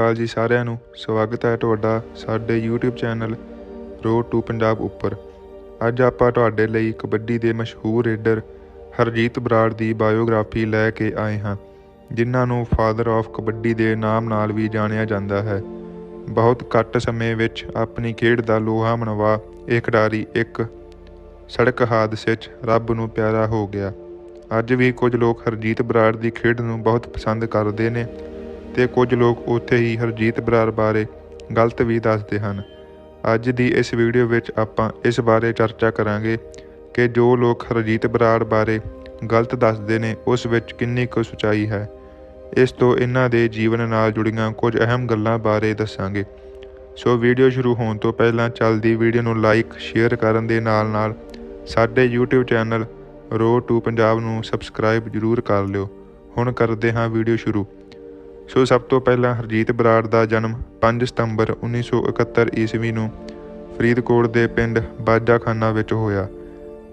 ਕਾਲ ਜੀ ਸਾਰਿਆਂ ਨੂੰ। ਸਵਾਗਤ ਹੈ ਤੁਹਾਡਾ ਸਾਡੇ YouTube channel road to Punjab ਉੱਪਰ। ਅੱਜ ਆਪਾਂ ਤੁਹਾਡੇ ਲਈ ਕਬੱਡੀ ਦੇ ਮਸ਼ਹੂਰ ਰੇਡਰ ਹਰਜੀਤ ਬਰਾੜ ਦੀ ਬਾਇਓਗ੍ਰਾਫੀ ਲੈ ਕੇ ਆਏ ਹਾਂ, ਜਿਨ੍ਹਾਂ ਨੂੰ ਫਾਦਰ ਆਫ ਕਬੱਡੀ ਦੇ ਨਾਮ ਨਾਲ ਵੀ ਜਾਣਿਆ ਜਾਂਦਾ ਹੈ। ਬਹੁਤ ਘੱਟ ਸਮੇਂ ਵਿੱਚ ਆਪਣੀ ਖੇਡ ਦਾ ਲੋਹਾ ਮਨਵਾ ਇਹ ਖਿਡਾਰੀ ਇੱਕ ਸੜਕ ਹਾਦਸੇ 'ਚ ਰੱਬ ਨੂੰ ਪਿਆਰਾ ਹੋ ਗਿਆ। ਅੱਜ ਵੀ ਕੁਝ ਲੋਕ ਹਰਜੀਤ ਬਰਾੜ ਦੀ ਖੇਡ ਨੂੰ ਬਹੁਤ ਪਸੰਦ ਕਰਦੇ ਨੇ। ਤੇ ਕੁਝ ਲੋਕ ਉੱਥੇ ਹੀ ਹਰਜੀਤ ਬਰਾੜ ਬਾਰੇ ਗਲਤ ਵੀ ਦੱਸਦੇ ਹਨ। ਅੱਜ ਦੀ ਇਸ ਵੀਡੀਓ ਵਿੱਚ ਆਪਾਂ ਇਸ ਬਾਰੇ ਚਰਚਾ ਕਰਾਂਗੇ ਕਿ ਜੋ ਲੋਕ ਹਰਜੀਤ ਬਰਾੜ ਬਾਰੇ ਗਲਤ ਦੱਸਦੇ ਨੇ, ਉਸ ਵਿੱਚ ਕਿੰਨੀ ਕੁ ਸੱਚਾਈ ਹੈ। ਇਸ ਤੋਂ ਇਹਨਾਂ ਦੇ ਜੀਵਨ ਨਾਲ ਜੁੜੀਆਂ ਕੁਝ ਅਹਿਮ ਗੱਲਾਂ ਬਾਰੇ ਦੱਸਾਂਗੇ। ਸੋ ਵੀਡੀਓ ਸ਼ੁਰੂ ਹੋਣ ਤੋਂ ਪਹਿਲਾਂ ਚੱਲਦੀ ਵੀਡੀਓ ਨੂੰ ਲਾਈਕ, ਸ਼ੇਅਰ ਕਰਨ ਦੇ ਨਾਲ-ਨਾਲ ਸਾਡੇ YouTube channel road to Punjab ਨੂੰ ਸਬਸਕ੍ਰਾਈਬ ਜਰੂਰ ਕਰ ਲਿਓ। ਹੁਣ ਕਰਦੇ ਹਾਂ ਵੀਡੀਓ ਸ਼ੁਰੂ। ਸੋ ਸਭ ਤੋਂ ਪਹਿਲਾਂ ਹਰਜੀਤ ਬਰਾੜ ਦਾ ਜਨਮ 5 ਸਤੰਬਰ 1971 ਈਸਵੀ ਨੂੰ ਫਰੀਦਕੋਟ ਦੇ ਪਿੰਡ ਬਾਜਾਖਾਨਾ ਵਿੱਚ ਹੋਇਆ।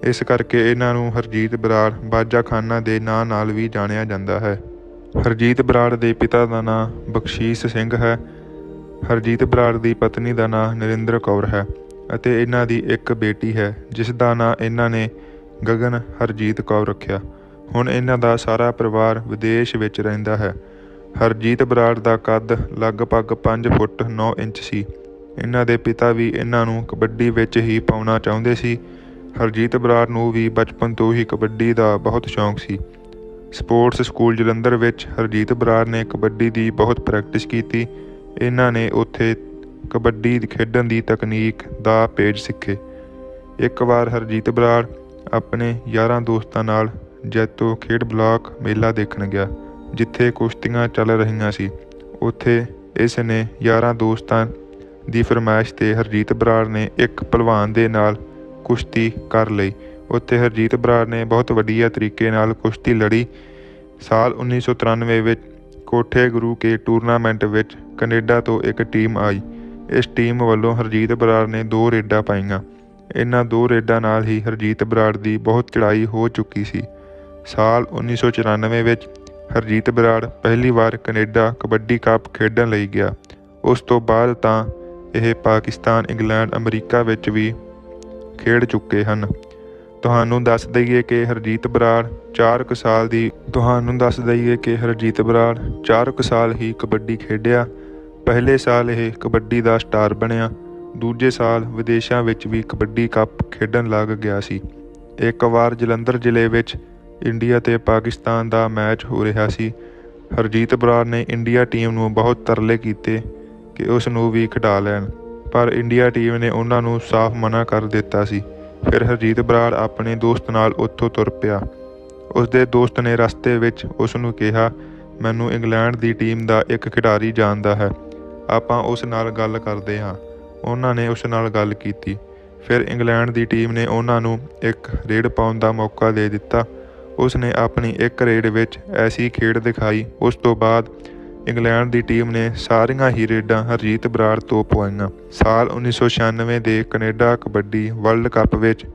ਇਸ ਕਰਕੇ ਇਹਨਾਂ ਨੂੰ ਹਰਜੀਤ ਬਰਾੜ ਬਾਜਾਖਾਨਾ ਦੇ ਨਾਂ ਨਾਲ ਵੀ ਜਾਣਿਆ ਜਾਂਦਾ ਹੈ। ਹਰਜੀਤ ਬਰਾੜ ਦੇ ਪਿਤਾ ਦਾ ਨਾਂ ਬਖਸ਼ੀਸ਼ ਸਿੰਘ ਹੈ। ਹਰਜੀਤ ਬਰਾੜ ਦੀ ਪਤਨੀ ਦਾ ਨਾਂ ਨਰਿੰਦਰ ਕੌਰ ਹੈ ਅਤੇ ਇਹਨਾਂ ਦੀ ਇੱਕ ਬੇਟੀ ਹੈ, ਜਿਸ ਦਾ ਨਾਂ ਇਹਨਾਂ ਨੇ ਗਗਨ ਹਰਜੀਤ ਕੌਰ ਰੱਖਿਆ। ਹੁਣ ਇਹਨਾਂ ਦਾ ਸਾਰਾ ਪਰਿਵਾਰ ਵਿਦੇਸ਼ ਵਿੱਚ ਰਹਿੰਦਾ ਹੈ। ਹਰਜੀਤ ਬਰਾੜ ਦਾ ਕੱਦ ਲਗਭਗ 5 ਫੁੱਟ 9 ਇੰਚ ਸੀ। ਇਹਨਾਂ ਦੇ ਪਿਤਾ ਵੀ ਇਹਨਾਂ ਨੂੰ ਕਬੱਡੀ ਵਿੱਚ ਹੀ ਪਾਉਣਾ ਚਾਹੁੰਦੇ ਸੀ। ਹਰਜੀਤ ਬਰਾੜ ਨੂੰ ਵੀ ਬਚਪਨ ਤੋਂ ਹੀ ਕਬੱਡੀ ਦਾ ਬਹੁਤ ਸ਼ੌਂਕ ਸੀ। ਸਪੋਰਟਸ ਸਕੂਲ ਜਲੰਧਰ ਵਿੱਚ ਹਰਜੀਤ ਬਰਾੜ ਨੇ ਕਬੱਡੀ ਦੀ ਬਹੁਤ ਪ੍ਰੈਕਟਿਸ ਕੀਤੀ। ਇਹਨਾਂ ਨੇ ਉੱਥੇ ਕਬੱਡੀ ਖੇਡਣ ਦੀ ਤਕਨੀਕ ਦਾ ਪੇਜ ਸਿੱਖੇ। ਇੱਕ ਵਾਰ ਹਰਜੀਤ ਬਰਾੜ ਆਪਣੇ ਯਾਰਾਂ ਦੋਸਤਾਂ ਨਾਲ ਜੈਤੋ ਖੇਡ ਬਲਾਕ ਮੇਲਾ ਦੇਖਣ ਗਿਆ। ਜਿੱਥੇ ਕੁਸ਼ਤੀਆਂ ਚੱਲ ਰਹੀਆਂ ਸੀ, ਉੱਥੇ ਇਸ ਨੇ ਯਾਰਾਂ ਦੋਸਤਾਂ ਦੀ ਫਰਮਾਇਸ਼ ਤੇ ਹਰਜੀਤ ਬਰਾੜ ਨੇ ਇੱਕ ਪਹਿਲਵਾਨ ਦੇ ਨਾਲ ਕੁਸ਼ਤੀ ਕਰ ਲਈ। ਉੱਥੇ ਹਰਜੀਤ ਬਰਾੜ ਨੇ ਬਹੁਤ ਵਧੀਆ ਤਰੀਕੇ ਨਾਲ ਕੁਸ਼ਤੀ ਲੜੀ। ਸਾਲ 1993 ਵਿੱਚ ਕੋਠੇ ਗੁਰੂ ਕੇ ਟੂਰਨਾਮੈਂਟ ਵਿੱਚ ਕੈਨੇਡਾ ਤੋਂ ਇੱਕ ਟੀਮ ਆਈ। ਇਸ ਟੀਮ ਵੱਲੋਂ ਹਰਜੀਤ ਬਰਾੜ ਨੇ ਦੋ ਰੇਡਾਂ ਪਾਈਆਂ। ਇਹਨਾਂ ਦੋ ਰੇਡਾਂ ਨਾਲ ਹੀ ਹਰਜੀਤ ਬਰਾੜ ਦੀ ਬਹੁਤ ਚੜ੍ਹਾਈ ਹੋ ਚੁੱਕੀ ਸੀ। ਸਾਲ 1994 ਵਿੱਚ ਹਰਜੀਤ ਬਰਾੜ ਪਹਿਲੀ ਵਾਰ ਕੈਨੇਡਾ ਕਬੱਡੀ ਕੱਪ ਖੇਡਣ ਲਈ ਗਿਆ। ਉਸ ਤੋਂ ਬਾਅਦ ਤਾਂ ਇਹ ਪਾਕਿਸਤਾਨ, ਇੰਗਲੈਂਡ, ਅਮਰੀਕਾ ਵਿੱਚ ਵੀ ਖੇਡ ਚੁੱਕੇ ਹਨ। ਤੁਹਾਨੂੰ ਦੱਸ ਦਈਏ ਕਿ ਹਰਜੀਤ ਬਰਾੜ 4 ਕੁ ਸਾਲ ਦੀ, ਤੁਹਾਨੂੰ ਦੱਸ ਦਈਏ ਕਿ ਹਰਜੀਤ ਬਰਾੜ 4 ਕੁ ਸਾਲ ਹੀ ਕਬੱਡੀ ਖੇਡਿਆ। ਪਹਿਲੇ ਸਾਲ ਇਹ ਕਬੱਡੀ ਦਾ ਸਟਾਰ ਬਣਿਆ, ਦੂਜੇ ਸਾਲ ਵਿਦੇਸ਼ਾਂ ਵਿੱਚ ਵੀ ਕਬੱਡੀ ਕੱਪ ਖੇਡਣ ਲੱਗ ਗਿਆ ਸੀ। ਇੱਕ ਵਾਰ ਜਲੰਧਰ ਜ਼ਿਲ੍ਹੇ ਵਿੱਚ ਇੰਡੀਆ ਤੇ ਪਾਕਿਸਤਾਨ ਦਾ ਮੈਚ ਹੋ ਰਿਹਾ ਸੀ। ਹਰਜੀਤ ਬਰਾੜ ਨੇ ਇੰਡੀਆ ਟੀਮ ਨੂੰ ਬਹੁਤ ਤਰਲੇ ਕੀਤੇ ਕਿ ਉਸ ਨੂੰ ਵੀ ਖਿਡਾ ਲੈਣ, ਪਰ ਇੰਡੀਆ ਟੀਮ ਨੇ ਉਹਨਾਂ ਨੂੰ ਸਾਫ਼ ਮਨਾ ਕਰ ਦਿੱਤਾ ਸੀ। ਫਿਰ ਹਰਜੀਤ ਬਰਾੜ ਆਪਣੇ ਦੋਸਤ ਨਾਲ ਉੱਥੋਂ ਤੁਰ ਪਿਆ। ਉਸ ਦੇ ਦੋਸਤ ਨੇ ਰਸਤੇ ਵਿੱਚ ਉਸ ਨੂੰ ਕਿਹਾ, ਮੈਨੂੰ ਇੰਗਲੈਂਡ ਦੀ ਟੀਮ ਦਾ ਇੱਕ ਖਿਡਾਰੀ ਜਾਣਦਾ ਹੈ। ਆਪਾਂ ਉਸ ਨਾਲ ਗੱਲ ਕਰਦੇ ਹਾਂ। ਉਹਨਾਂ ਨੇ ਉਸ ਨਾਲ ਗੱਲ ਕੀਤੀ। ਫਿਰ ਇੰਗਲੈਂਡ ਦੀ ਟੀਮ ਨੇ ਉਹਨਾਂ ਨੂੰ ਇੱਕ ਰੇਡ ਪਾਉਣ ਦਾ ਮੌਕਾ ਦੇ ਦਿੱਤਾ। ਉਸ ਨੇ ਆਪਣੀ ਇੱਕ ਰੇਡ ਵਿੱਚ ਐਸੀ ਖੇਡ ਦਿਖਾਈ। ਉਸ ਤੋਂ ਬਾਅਦ ਇੰਗਲੈਂਡ ਦੀ ਟੀਮ ਨੇ ਸਾਰੀਆਂ ਹੀ ਰੇਡਾਂ ਹਰਜੀਤ ਬਰਾੜ ਤੋਂ ਪਵਾਈਆਂ। ਸਾਲ 1996 ਦੇ ਕੈਨੇਡਾ ਕਬੱਡੀ ਵਰਲਡ ਕੱਪ ਵਿੱਚ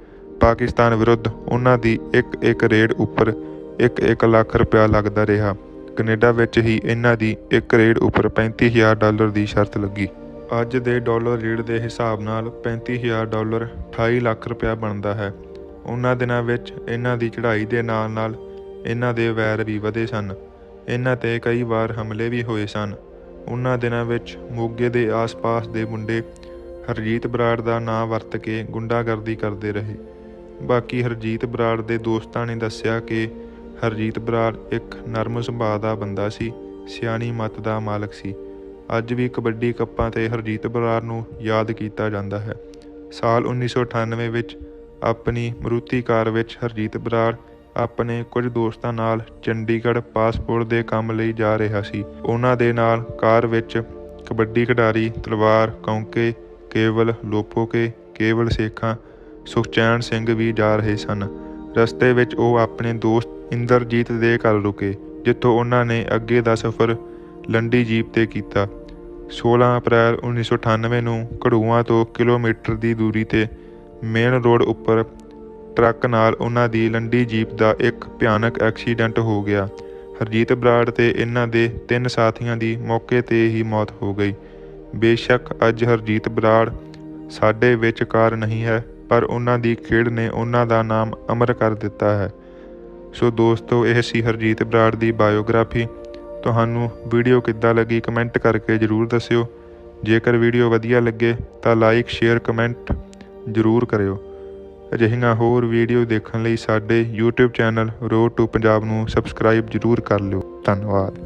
ਪਾਕਿਸਤਾਨ ਵਿਰੁੱਧ ਉਹਨਾਂ ਦੀ ਇੱਕ ਇੱਕ ਰੇਡ ਉੱਪਰ 1-1 ਲੱਖ ਰੁਪਇਆ ਲੱਗਦਾ ਰਿਹਾ। ਕੈਨੇਡਾ ਵਿੱਚ ਹੀ ਇਹਨਾਂ ਦੀ ਇੱਕ ਰੇਡ ਉੱਪਰ 35000 ਡਾਲਰ ਦੀ ਸ਼ਰਤ ਲੱਗੀ। ਅੱਜ ਦੇ ਡਾਲਰ ਰੇਟ ਦੇ ਹਿਸਾਬ ਨਾਲ 35000 ਡਾਲਰ 28 ਲੱਖ ਰੁਪਇਆ ਬਣਦਾ ਹੈ। ਉਹਨਾਂ ਦਿਨਾਂ ਵਿੱਚ ਇਹਨਾਂ ਦੀ ਚੜ੍ਹਾਈ ਦੇ ਨਾਲ-ਨਾਲ ਇਹਨਾਂ ਦੇ ਵੈਰ ਵੀ ਵਧੇ ਸਨ। ਇਹਨਾਂ ਤੇ ਕਈ ਵਾਰ ਹਮਲੇ ਵੀ ਹੋਏ ਸਨ। ਉਹਨਾਂ ਦਿਨਾਂ ਵਿੱਚ ਮੋਗੇ ਦੇ ਆਸ-ਪਾਸ ਦੇ ਮੁੰਡੇ ਹਰਜੀਤ ਬਰਾੜ ਦਾ ਨਾਂ ਵਰਤ ਕੇ ਗੁੰਡਾਗਰਦੀ ਕਰਦੇ ਰਹੇ। ਬਾਕੀ ਹਰਜੀਤ ਬਰਾੜ ਦੇ ਦੋਸਤਾਂ ਨੇ ਦੱਸਿਆ ਕਿ ਹਰਜੀਤ ਬਰਾੜ ਇੱਕ ਨਰਮ ਸੁਭਾਅ ਦਾ ਬੰਦਾ ਸੀ, ਸਿਆਣੀ ਮੱਤ ਦਾ ਮਾਲਕ ਸੀ। ਅੱਜ ਵੀ ਕਬੱਡੀ ਕੱਪਾਂ ਤੇ ਹਰਜੀਤ ਬਰਾੜ ਨੂੰ ਯਾਦ ਕੀਤਾ ਜਾਂਦਾ ਹੈ। ਸਾਲ 1998 ਵਿੱਚ ਆਪਣੀ ਮਰੂਤੀ ਕਾਰ ਵਿੱਚ ਹਰਜੀਤ ਬਰਾੜ ਆਪਣੇ ਕੁਝ ਦੋਸਤਾਂ ਨਾਲ ਚੰਡੀਗੜ੍ਹ ਪਾਸਪੋਰਟ ਦੇ ਕੰਮ ਲਈ ਜਾ ਰਿਹਾ ਸੀ। ਉਹਨਾਂ ਦੇ ਨਾਲ ਕਾਰ ਵਿੱਚ ਕਬੱਡੀ ਖਿਡਾਰੀ, ਤਲਵਾਰ, ਕੌਂਕੇ, ਕੇਵਲ ਲੋਪੋਕੇ ਕੇਵਲ ਸੇਖਾਂ, ਸੁਖਚੈਨ ਸਿੰਘ ਵੀ ਜਾ ਰਹੇ ਸਨ। ਰਸਤੇ ਵਿੱਚ ਉਹ ਆਪਣੇ ਦੋਸਤ ਇੰਦਰਜੀਤ ਦੇ ਘਰ ਰੁਕੇ, ਜਿੱਥੋਂ ਉਹਨਾਂ ਨੇ ਅੱਗੇ ਦਾ ਸਫ਼ਰ ਲੰਡੀ ਜੀਪ ਤੇ ਕੀਤਾ। 16 ਅਪ੍ਰੈਲ 1998 ਨੂੰ ਘੜੂਆਂ ਤੋਂ ਕਿਲੋਮੀਟਰ ਦੀ ਦੂਰੀ ਤੇ ਮੇਨ ਰੋਡ ਉੱਪਰ ਟਰੱਕ ਨਾਲ ਉਹਨਾਂ ਦੀ ਲੰਡੀ ਜੀਪ ਦਾ ਇੱਕ ਭਿਆਨਕ ਐਕਸੀਡੈਂਟ ਹੋ ਗਿਆ। ਹਰਜੀਤ ਬਰਾੜ ਤੇ ਇਹਨਾਂ ਦੇ ਤਿੰਨ ਸਾਥੀਆਂ ਦੀ ਮੌਕੇ ਤੇ ਹੀ ਮੌਤ ਹੋ ਗਈ। ਬੇਸ਼ੱਕ ਅੱਜ ਹਰਜੀਤ ਬਰਾੜ ਸਾਡੇ ਵਿਚਕਾਰ ਨਹੀਂ ਹੈ, ਪਰ ਉਹਨਾਂ ਦੀ ਖੇਡ ਨੇ ਉਹਨਾਂ ਦਾ ਨਾਮ ਅਮਰ ਕਰ ਦਿੱਤਾ ਹੈ। ਸੋ ਦੋਸਤੋ, ਇਹ ਸੀ ਹਰਜੀਤ ਬਰਾੜ ਦੀ ਬਾਇਓਗ੍ਰਾਫੀ। ਤੁਹਾਨੂੰ ਵੀਡੀਓ ਕਿੱਦਾਂ ਲੱਗੀ ਕਮੈਂਟ ਕਰਕੇ ਜਰੂਰ ਦੱਸਿਓ। ਜੇਕਰ ਵੀਡੀਓ ਵਧੀਆ ਲੱਗੇ ਤਾਂ ਲਾਈਕ, ਸ਼ੇਅਰ, ਕਮੈਂਟ ਜਰੂਰ ਕਰਿਓ। ਅਜਿਹੀਆਂ ਹੋਰ ਵੀਡੀਓ ਦੇਖਣ ਲਈ ਸਾਡੇ YouTube channel road to Punjab ਨੂੰ ਸਬਸਕ੍ਰਾਈਬ ਜਰੂਰ ਕਰ ਲਿਓ। ਧੰਨਵਾਦ।